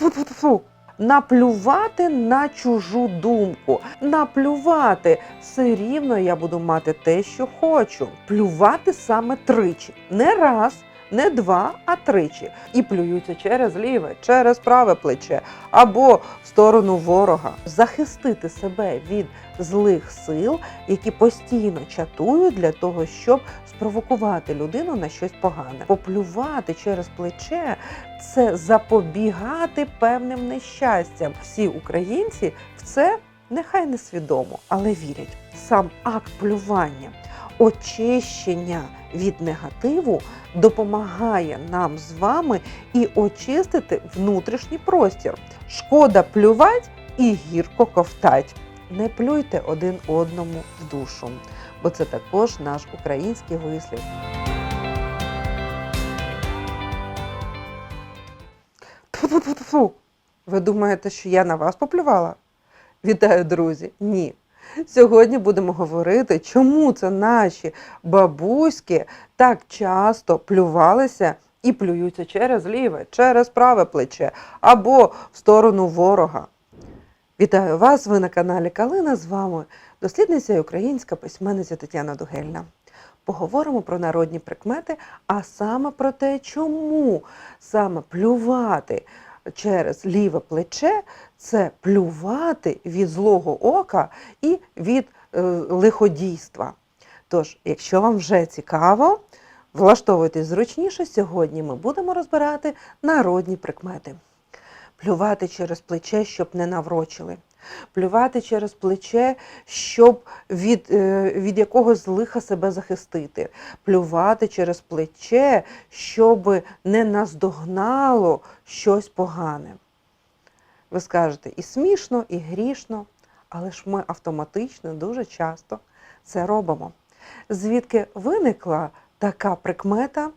Тьфу-тьфу-тьфу-тьфу. Наплювати на чужу думку, наплювати все рівно я буду мати те, що хочу. Плювати саме тричі, не раз, не два, а тричі. І плюються через ліве, через праве плече або в сторону ворога. Захистити себе від злих сил, які постійно чатують для того, щоб спровокувати людину на щось погане. Поплювати через плече це запобігати певним нещастям. Всі українці в це нехай не свідомо, але вірять. Сам акт плювання, очищення від негативу допомагає нам з вами і очистити внутрішній простір. Шкода плювать і гірко ковтать. Не плюйте один одному в душу, бо це також наш український вислів. Тьфу-тьфу-тьфу. Ви думаєте, що я на вас поплювала? Вітаю, друзі! Ні. Сьогодні будемо говорити, чому це наші бабуськи так часто плювалися і плюються через ліве, через праве плече або в сторону ворога. Вітаю вас! Ви на каналі Калина. З вами дослідниця і українська письменниця Тетяна Дугельна. Поговоримо про народні прикмети, а саме про те, чому саме плювати через ліве плече це плювати від злого ока і від е, лиходійства. Тож, якщо вам вже цікаво, влаштовуйтесь зручніше. Сьогодні ми будемо розбирати народні прикмети. Плювати через плече, щоб не наврочили. Плювати через плече, щоб від, е, від якогось лиха себе захистити. Плювати через плече, щоб не наздогнало щось погане. Ви скажете, і смішно, і грішно, але ж ми автоматично дуже часто це робимо. Звідки виникла така прикмета,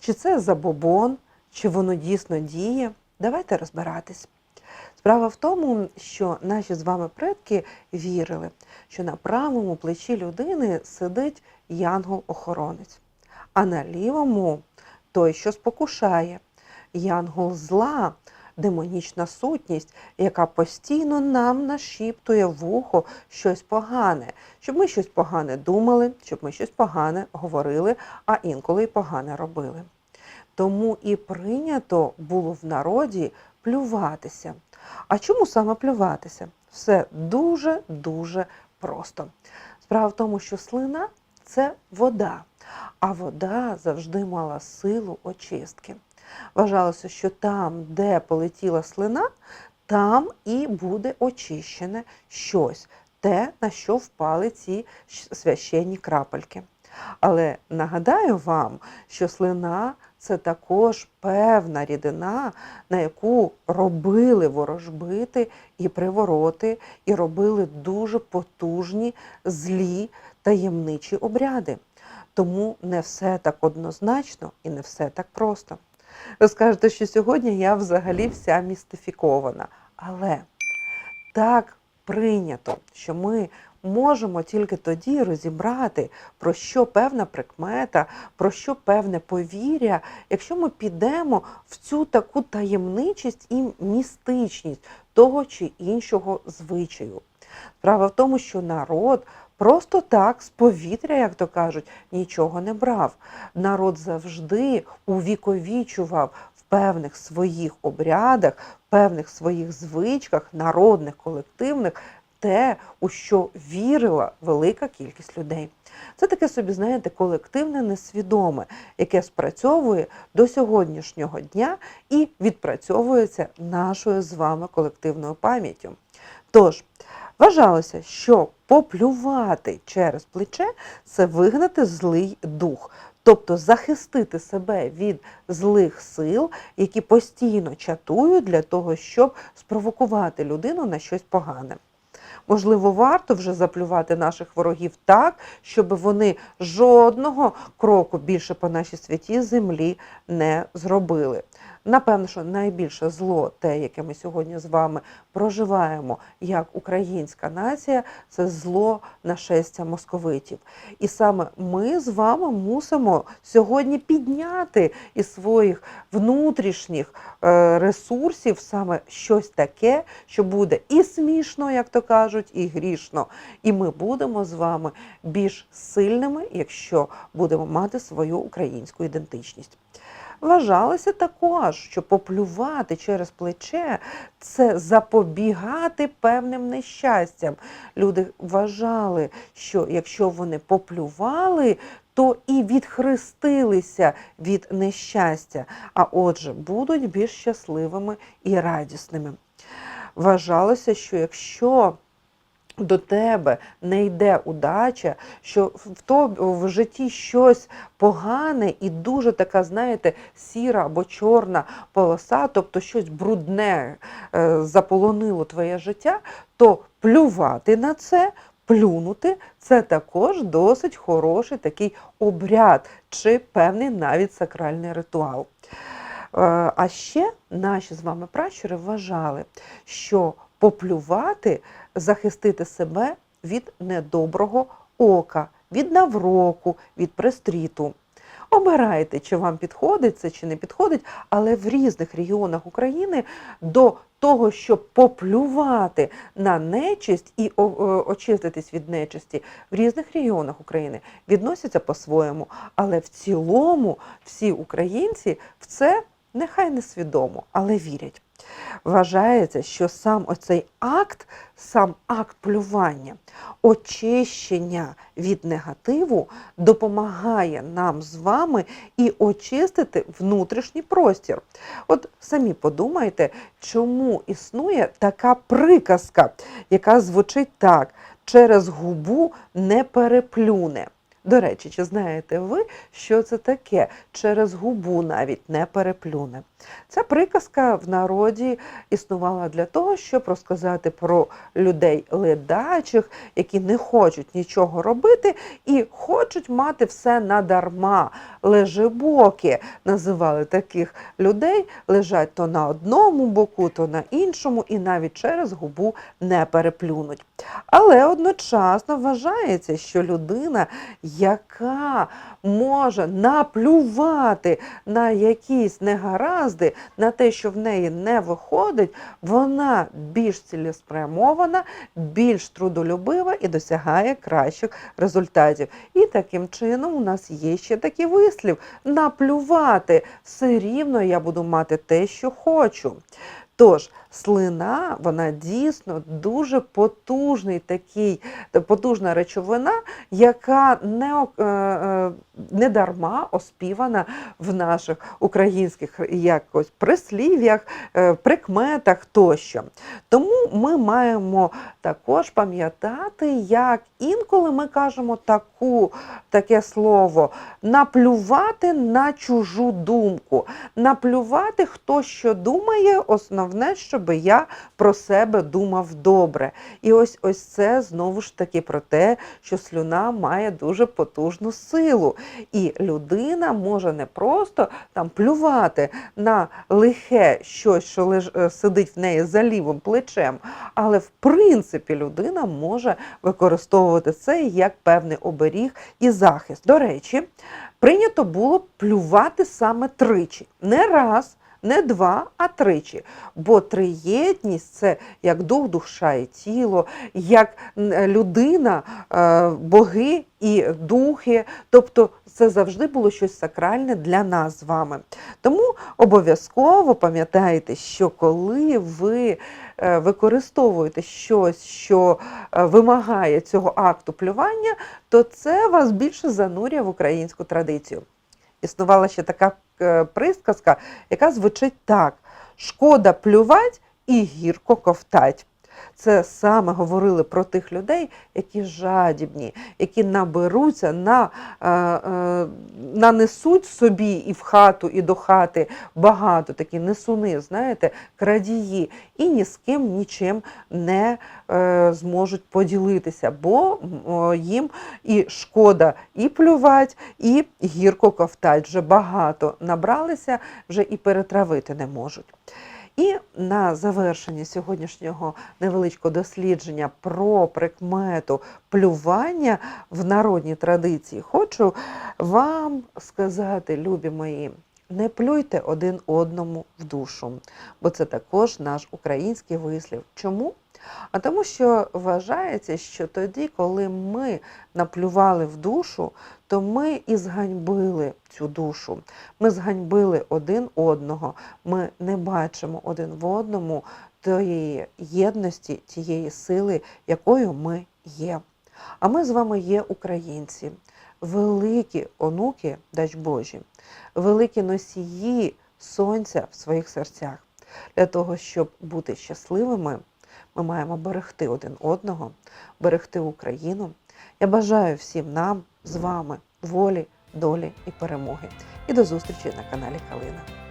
чи це забобон, чи воно дійсно діє? Давайте розбиратись. Справа в тому, що наші з вами предки вірили, що на правому плечі людини сидить янгол-охоронець, а на лівому той, що спокушає, янгол зла, демонічна сутність, яка постійно нам нашіптує в ухо щось погане, щоб ми щось погане думали, щоб ми щось погане говорили, а інколи й погане робили. Тому і прийнято було в народі плюватися. А чому саме плюватися? Все дуже-дуже просто. Справа в тому, що слина це вода, а вода завжди мала силу очистки. Вважалося, що там, де полетіла слина, там і буде очищене щось, те, на що впали ці священні крапельки. Але нагадаю вам, що слина це також певна рідина, на яку робили ворожбити і привороти, і робили дуже потужні, злі таємничі обряди. Тому не все так однозначно і не все так просто. Ви скажете, що сьогодні я взагалі вся містифікована. Але так прийнято, що ми можемо тільки тоді розібрати, про що певна прикмета, про що певне повір'я, якщо ми підемо в цю таку таємничість і містичність того чи іншого звичаю. Справа в тому, що народ просто так з повітря, як то кажуть, нічого не брав. Народ завжди увіковічував в певних своїх обрядах, певних своїх звичках, народних, колективних, те, у що вірила велика кількість людей. Це таке собі, знаєте, колективне несвідоме, яке спрацьовує до сьогоднішнього дня і відпрацьовується нашою з вами колективною пам'яттю. Тож, вважалося, що поплювати через плече це вигнати злий дух. Тобто захистити себе від злих сил, які постійно чатують для того, щоб спровокувати людину на щось погане. Можливо, варто вже заплювати наших ворогів так, щоб вони жодного кроку більше по нашій святій землі не зробили. Напевно, що найбільше зло, те, яке ми сьогодні з вами проживаємо як українська нація, це зло нашестя московитів. І саме ми з вами мусимо сьогодні підняти із своїх внутрішніх е, ресурсів саме щось таке, що буде і смішно, як то кажуть, і грішно. І ми будемо з вами більш сильними, якщо будемо мати свою українську ідентичність. Вважалося також, що поплювати через плече це запобігати певним нещастям. Люди вважали, що якщо вони поплювали, то і відхрестилися від нещастя, а отже, будуть більш щасливими і радісними. Вважалося, що якщо до тебе не йде удача, що в то в житті щось погане і дуже така, знаєте, сіра або чорна полоса, тобто щось брудне е, заполонило твоє життя, то плювати на це. Плюнути це також досить хороший такий обряд чи певний навіть сакральний ритуал. Е, А ще наші з вами пращури вважали, що поплювати захистити себе від недоброго ока, від навроку, від пристріту. Обирайте, чи вам підходить це, чи не підходить, але в різних регіонах України до того, щоб поплювати на нечисть і очиститись від нечисті, в різних регіонах України відносяться по-своєму. Але в цілому всі українці в це нехай не свідомо, але вірять. Вважається, що сам оцей акт, сам акт плювання, очищення від негативу допомагає нам з вами і очистити внутрішній простір. От самі подумайте, чому існує така приказка, яка звучить так: через губу не переплюне. До речі, чи знаєте ви, що це таке? Через губу навіть не переплюне. Ця приказка в народі існувала для того, щоб розказати про людей ледачих, які не хочуть нічого робити і хочуть мати все надарма. Лежебоки називали таких людей, лежать то на одному боку, то на іншому, і навіть через губу не переплюнуть. Але одночасно вважається, що людина, яка може наплювати на якісь негаразди, на те, що в неї не виходить, вона більш цілеспрямована, більш трудолюбива і досягає кращих результатів. І таким чином у нас є ще такий вислів: наплювати все рівно я буду мати те, що хочу. Тож слина, вона дійсно дуже потужний такий, потужна речовина, яка не, е, е, не дарма оспівана в наших українських якось прислів'ях, е, прикметах тощо. Тому ми маємо також пам'ятати, як інколи ми кажемо таку, таке слово наплювати на чужу думку, наплювати, хто що думає, основне, щоб я про себе думав добре. І ось ось це знову ж таки про те, що слюна має дуже потужну силу. І людина може не просто там плювати на лихе щось, що леж, е, сидить в неї за лівим плечем, але в принципі людина може використовувати це як певний оберіг і захист. До речі, прийнято було плювати саме тричі, не раз. Не два, а тричі. Бо триєдність це як дух, душа і тіло, як людина, е, боги і духи. Тобто це завжди було щось сакральне для нас з вами. Тому обов'язково пам'ятайте, що коли ви е, використовуєте щось, що е, вимагає цього акту плювання, то це вас більше занурює в українську традицію. Існувала ще така е, присказка, яка звучить так: шкода плювать і гірко ковтать. Це саме говорили про тих людей, які жадібні, які наберуться, на, е, е, нанесуть собі і в хату, і до хати багато такі несуни, знаєте, крадії, і ні з ким нічим не е, зможуть поділитися, бо їм і шкода і плювать, і гірко ковтать. Вже багато набралися, вже і перетравити не можуть. І на завершення сьогоднішнього невеличкого дослідження про прикмету плювання в народній традиції хочу вам сказати, любі мої, не плюйте один одному в душу, бо це також наш український вислів. Чому? А тому що вважається, що тоді, коли ми наплювали в душу, то ми і зганьбили цю душу. Ми зганьбили один одного, ми не бачимо один в одному тієї єдності, тієї сили, якою ми є. А ми з вами є українці, великі онуки, дач Божі, великі носії сонця в своїх серцях. Для того, щоб бути щасливими, ми маємо берегти один одного, берегти Україну. Я бажаю всім нам з вами волі, долі і перемоги. І до зустрічі на каналі Калина.